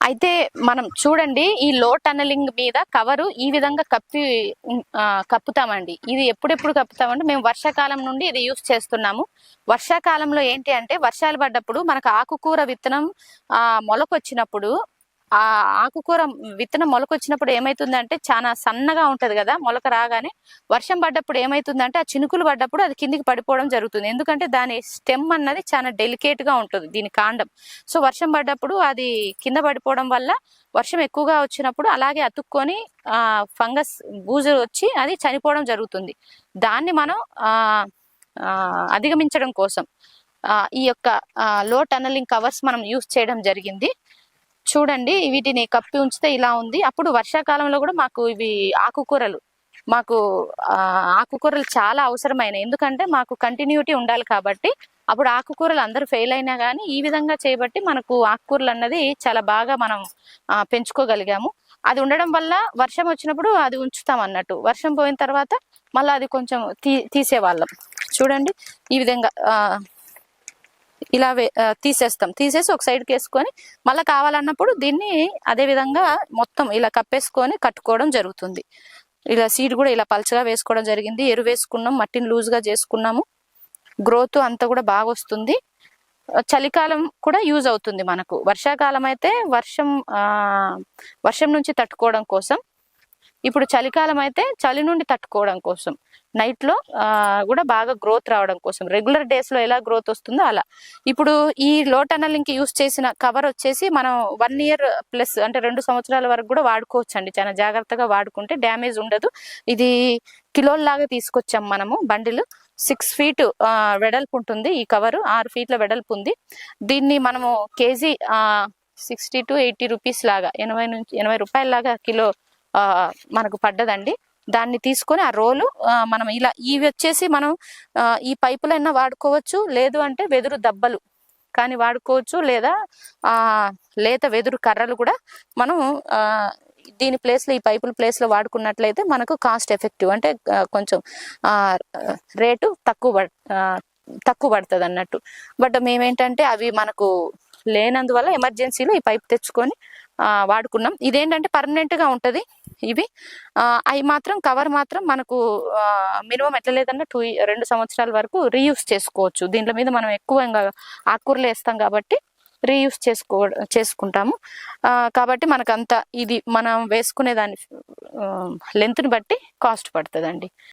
అయితే మనం చూడండి ఈ లో టనలింగ్ మీద కవరు ఈ విధంగా కప్పి ఆ, కప్పుతామండి. ఇది ఎప్పుడెప్పుడు కప్పుతామంటే మేము వర్షాకాలం నుండి ఇది యూస్ చేస్తున్నాము. వర్షాకాలంలో ఏంటి అంటే వర్షాలు పడ్డప్పుడు మనకు ఆకుకూర విత్తనం ఆ మొలకొచ్చినప్పుడు ఆ ఆకుకూర విత్తనం మొలకొచ్చినప్పుడు ఏమైతుందంటే చాలా సన్నగా ఉంటది కదా మొలక రాగానే వర్షం పడ్డప్పుడు ఏమైతుందంటే ఆ చినుకులు పడ్డప్పుడు అది కిందికి పడిపోవడం జరుగుతుంది. ఎందుకంటే దాని స్టెమ్ అన్నది చాలా డెలికేట్గా ఉంటుంది దీని కాండం. సో వర్షం పడ్డప్పుడు అది కింద పడిపోవడం వల్ల వర్షం ఎక్కువగా వచ్చినప్పుడు అలాగే అతుక్కొని ఆ ఫంగస్ బూజు వచ్చి అది చనిపోవడం జరుగుతుంది. దాన్ని మనం ఆ అధిగమించడం కోసం ఈ యొక్క లో టనలింగ్ కవర్స్ మనం యూస్ చేయడం జరిగింది. చూడండి వీటిని కప్పి ఉంచితే ఇలా ఉంది. అప్పుడు వర్షాకాలంలో కూడా మాకు ఇవి ఆకుకూరలు. మాకు ఆకుకూరలు చాలా అవసరమైన ఎందుకంటే మాకు కంటిన్యూటీ ఉండాలి కాబట్టి అప్పుడు ఆకుకూరలు అందరూ ఫెయిల్ అయినా కానీ ఈ విధంగా చేయబట్టి మనకు ఆకుకూరలు అన్నది చాలా బాగా మనం పెంచుకోగలిగాము. అది ఉండడం వల్ల వర్షం వచ్చినప్పుడు అది ఉంచుతాం అన్నట్టు. వర్షం పోయిన తర్వాత మళ్ళీ అది కొంచెం తీ తీసేవాళ్ళం. చూడండి ఈ విధంగా ఇలా తీసేస్తాం. తీసేసి ఒక సైడ్కి వేసుకొని మళ్ళీ కావాలన్నప్పుడు దీన్ని అదే విధంగా మొత్తం ఇలా కప్పేసుకొని కట్టుకోవడం జరుగుతుంది. ఇలా సీడ్ కూడా ఇలా పలచగా వేసుకోవడం జరిగింది. ఎరువు వేసుకున్నాం మట్టిని లూజ్గా చేసుకున్నాము. గ్రోత్ అంతా కూడా బాగా వస్తుంది. చలికాలం కూడా యూజ్ అవుతుంది మనకు. వర్షాకాలం అయితే వర్షం వర్షం నుంచి తట్టుకోవడం కోసం ఇప్పుడు చలికాలం అయితే చలి నుండి తట్టుకోవడం కోసం నైట్లో కూడా బాగా గ్రోత్ రావడం కోసం రెగ్యులర్ డేస్లో ఎలా గ్రోత్ వస్తుందో అలా. ఇప్పుడు ఈ లో టనలింగ్ యూస్ చేసిన కవర్ వచ్చేసి మనం వన్ ఇయర్ ప్లస్ అంటే రెండు సంవత్సరాల వరకు కూడా వాడుకోవచ్చు అండి చాలా జాగ్రత్తగా వాడుకుంటే డ్యామేజ్ ఉండదు. ఇది కిలోల్లాగా తీసుకొచ్చాం మనము బండిలు. సిక్స్ ఫీట్ వెడల్పు ఉంటుంది ఈ కవర్ ఆరు ఫీట్ల వెడల్పు ఉంది. దీన్ని మనము KG sixty to eighty rupees లాగా ఎనభై నుంచి ఎనభై రూపాయల లాగా కిలో మనకు పడ్డదండి. దాన్ని తీసుకొని ఆ రోలు మనం ఇలా ఇవి వచ్చేసి మనం ఈ పైపులైనా వాడుకోవచ్చు. లేదు అంటే వెదురు దబ్బలు కానీ వాడుకోవచ్చు. లేదా లేత వెదురు కర్రలు కూడా మనం దీని ప్లేస్లో ఈ పైపుల ప్లేస్లో వాడుకున్నట్లయితే మనకు కాస్ట్ ఎఫెక్టివ్. అంటే కొంచెం రేటు తక్కువ పడ ఆ, తక్కువ పడుతుంది అన్నట్టు. బట్ మేమేంటంటే అవి మనకు లేనందువల్ల ఎమర్జెన్సీలో ఈ పైప్ తెచ్చుకొని వాడుకున్నాం. ఇదేంటంటే పర్మనెంట్గా ఉంటుంది. ఇవి. అవి మాత్రం కవర్ మాత్రం మనకు మినిమం ఎట్లా లేదన్నా టూ రెండు సంవత్సరాల వరకు రీయూస్ చేసుకోవచ్చు. దీంట్లో మీద మనం ఎక్కువ ఇంకా ఆకుకూరలు వేస్తాం కాబట్టి రీయూస్ చేసుకో చేసుకుంటాము. కాబట్టి మనకంత ఇది మనం వేసుకునే దాని లెంత్ని బట్టి కాస్ట్ పడుతుందండి.